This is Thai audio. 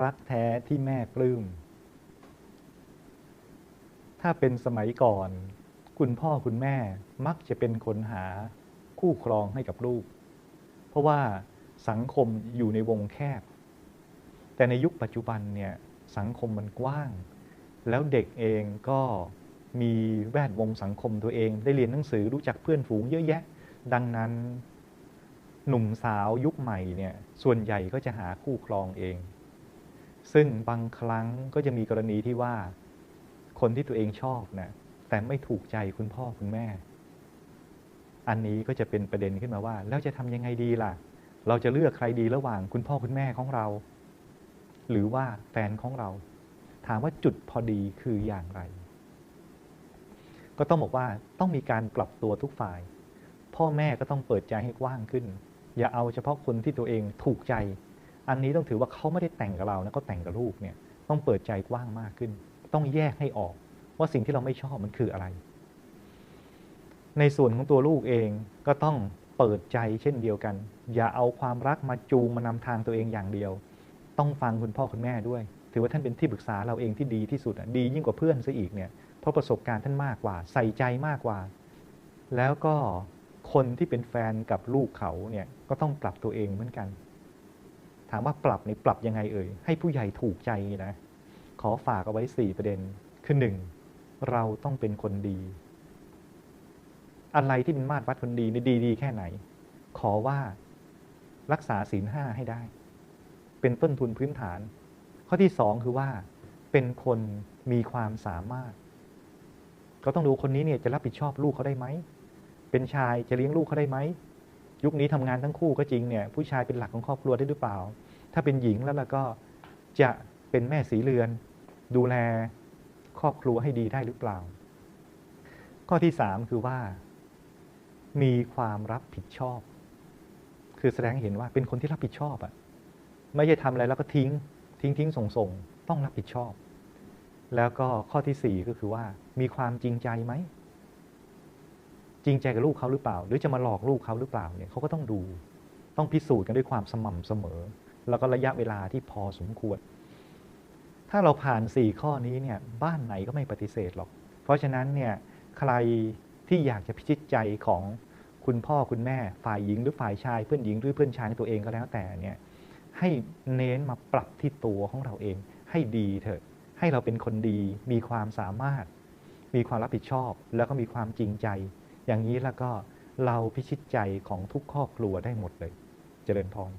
รักแท้ที่แม่ปลื้ม ถ้าเป็นสมัยก่อน คุณพ่อคุณแม่มักจะเป็นคนหาคู่ครองให้กับลูก เพราะว่าสังคมอยู่ในวงแคบ แต่ในยุคปัจจุบันเนี่ยสังคมมันกว้าง แล้วเด็กเองก็มีแวดวงสังคมตัวเอง ได้เรียนหนังสือรู้จักเพื่อนฝูงเยอะแยะ ดังนั้นหนุ่มสาวยุคใหม่เนี่ยส่วนใหญ่ก็จะหาคู่ครองเอง ซึ่งบางครั้งก็จะมีกรณีที่ว่า คนที่ตัวเองชอบนะแต่ไม่ถูกใจคุณพ่อคุณแม่ อันนี้ก็จะเป็นประเด็นขึ้นมาว่า แล้วจะทำยังไงดีล่ะ เราจะเลือกใครดีระหว่างคุณพ่อคุณแม่ของเรา หรือว่าแฟนของเรา ถามว่าจุดพอดีคืออย่างไร ก็ต้องบอกว่าต้องมีการปรับตัวทุกฝ่าย พ่อแม่ก็ต้องเปิดใจให้กว้างขึ้น อย่าเอาเฉพาะคนที่ตัวเองถูกใจ อันนี้ต้องถือว่าเขาไม่ได้แต่งกับเรานะเขาแต่งกับลูกเนี่ยต้องเปิดใจกว้างมากขึ้น ต้องแยกให้ออก ว่าสิ่งที่เราไม่ชอบมันคืออะไร ในส่วนของตัวลูกเองก็ต้องเปิดใจเช่นเดียวกัน อย่าเอาความรักมาจูงมานำทางตัวเองอย่างเดียว ต้องฟังคุณพ่อคุณแม่ด้วย ถือว่าท่านเป็นที่ปรึกษาเราเองที่ดีที่สุดดียิ่งกว่าเพื่อนซะอีกเนี่ยเพราะประสบการณ์ท่านมากกว่า ใส่ใจมากกว่า แล้วก็คนที่เป็นแฟนกับลูกเขาเนี่ยก็ต้องปรับตัวเองเหมือนกัน ถามว่าปรับในปรับยังไงเอ่ย ให้ผู้ใหญ่ถูกใจนะ ขอฝากเอาไว้ 4 ประเด็น คือหนึ่งเราต้องเป็นคนดี อะไรที่เป็นมาตรวัดคนดีนี่ดีดีแค่ไหน ขอว่ารักษาศีลห้าให้ได้ เป็นต้นทุนพื้นฐาน ข้อที่สองคือว่า เป็นคนมีความสามารถ ก็ต้องดูคนนี้เนี่ยจะรับผิดชอบลูกเขาได้ไหม เป็นชายจะเลี้ยงลูกเขาได้ไหม ยุคนี้ทำงานทั้งคู่ก็จริงเนี่ยผู้ชายเป็นหลักของครอบครัวได้หรือเปล่า ถ้าเป็นหญิงแล้วล่ะก็จะเป็นแม่สีเรือน ดูแลครอบครัวให้ดีได้หรือเปล่า ข้อที่สามคือว่า มีความรับผิดชอบ คือแสดงเห็นว่าเป็นคนที่รับผิดชอบอะไม่ใช่ทำอะไรแล้วก็ทิ้ง ทิ้งทิ้งส่งส่งต้องรับผิดชอบ แล้วก็ข้อที่สี่ก็คือว่า มีความจริงใจไหม จริงใจกับลูกเขาหรือเปล่า หรือจะมาหลอกลูกเขาหรือเปล่าเนี่ยเขาก็ต้องดู ต้องพิสูจน์กันด้วยความสม่ำเสมอ แล้วก็ระยะเวลาที่พอสมควร ถ้าเราผ่านสี่ข้อนี้เนี่ยบ้านไหนก็ไม่ปฏิเสธหรอก เพราะฉะนั้นเนี่ยใครที่อยากจะพิชิตใจของคุณพ่อคุณแม่ฝ่ายหญิงหรือฝ่ายชายเพื่อนหญิงหรือเพื่อนชายในตัวเองก็แล้วแต่เนี่ยให้เน้นมาปรับที่ตัวของเราเอง ให้ดีเถอะ ให้เราเป็นคนดี มีความสามารถ มีความรับผิดชอบ แล้วก็มีความจริงใจ อย่างนี้แล้วก็เราพิชิตใจของทุกครอบครัวได้หมดเลย เจริญพร